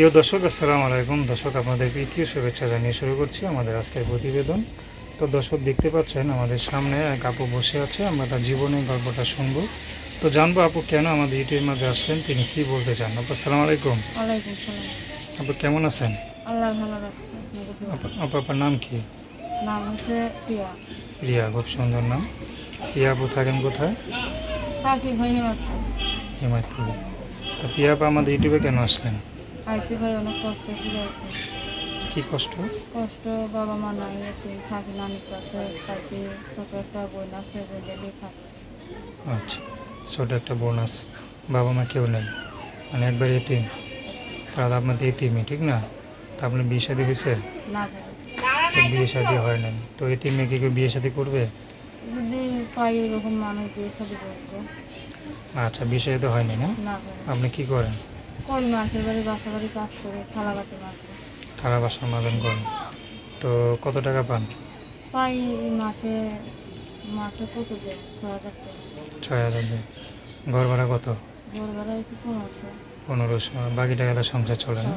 প্রিয় দর্শক আসসালামু আলাইকুম। দর্শক আপনাদের প্রীতীয় শুভেচ্ছা জানিয়ে শুরু করছি আমাদের আজকের প্রতিবেদন। তো দর্শক দেখতে পাচ্ছেন আমাদের সামনে এক আপু বসে আছে আমরা তার জীবনের গল্পটা শুনব। তো জানব আপু কেন আমাদের ইউটিউবের মাঝে আসলেন তিনি কি বলতে চান? আপু আসসালামু আলাইকুম। আপু কেমন আছেন? আপু আপু, আপনার নাম কি? নাম হচ্ছে প্রিয়া। প্রিয়া খুব সুন্দর নাম। প্রিয়া আপু থাকেন কোথায়? হিমায়তপুরে তো প্রিয়া আপু আমাদের ইউটিউবে কেন আসলেন? আইতে ভাই অনেক কষ্ট ছিল কি কষ্ট? কষ্ট বাবা মা নাই এতে থাকি নানির কাছে থাকি। ছোট একটা বোন আছে বোন আচ্ছা ছোট একটা বোনাস বাবা মা কেউ নেই। মানে একবার এতিম তাহলে আপনার তো এতিমই ঠিক না? তা আপনার বিয়ে শাদী হয়েছে? না তো বিয়ে শাদী হয় নাই। তো এতিম মেয়েকে কেউ বিয়ে শাদী করবে? যদি পাই ওরকম মানুষ দিয়ে সাথে করব। আচ্ছা বিয়ে শাদী তো হয়নি না? না আপনি কি করেন? মাসের বাড়ি বাসা বাড়ি কাজ করে থালা বাটি মাত্র থালা বাসন মাজন করেন তো কত টাকা পান? পাই মাসে মাসে কত দেয়? ছ হাজার টাকা। ছয় হাজার দেয়। ঘর ভাড়া কত? ঘর ভাড়া পনেরোশো। পনেরোশো। বাকি টাকাটা সংসার চলে না?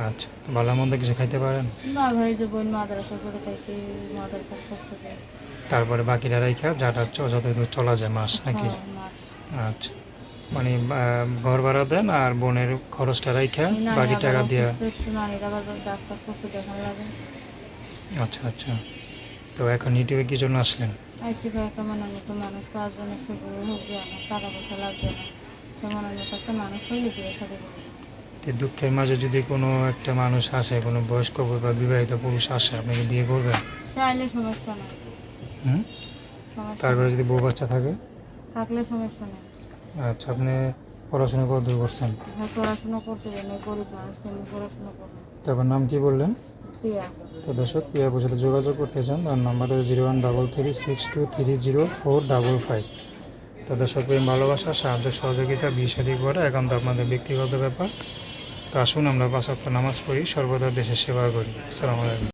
আচ্ছা ভালো মন্দ কিছু খাইতে পারেন? না ভাই যে বোন মাদ্রাসা করে খাইতে মাদ্রাসা দেয়। তারপরে বাকিটা রাইখা যাটা চ- যতটুকু চলা যায় মাস নাকি? হ্যাঁ, আচ্ছা। মানে ঘর ভাড়া দেন আর বোনের খরচটা রাইখা বাকি টাকা দিয়ে। আচ্ছা আচ্ছা। তো এখন ইউটিউবে কি জন্য আসলেন? দুঃখের মাঝে যদি কোনো একটা মানুষ আসে কোনো বয়স্ক বা বিবাহিত পুরুষ আসে আপনি কি বিয়ে করবেন? সমস্যা তারপরে যদি বউ বাচ্চা থাকে? থাকলে সমস্যা নেই। আচ্ছা আপনি পড়াশোনা কত দূর করছেন? হ্যাঁ পড়াশোনা করতে গেলে গরিব মানুষ পড়াশোনা করবে তারপর নাম কি বললেন? প্রিয়া। তো দর্শক প্রিয়াপুর সাথে যোগাযোগ করতে চান তার নাম্বার হচ্ছে zero one double three six two three zero four double five তো দর্শক প্রেম ভালোবাসা সাহায্য সহযোগিতা বিষাদি করা একান্ত আপনাদের ব্যক্তিগত ব্যাপার। তো আসুন আমরা পাঁচ নামাজ পড়ি সর্বদা দেশের সেবা করি। আসসালামু আলাইকুম।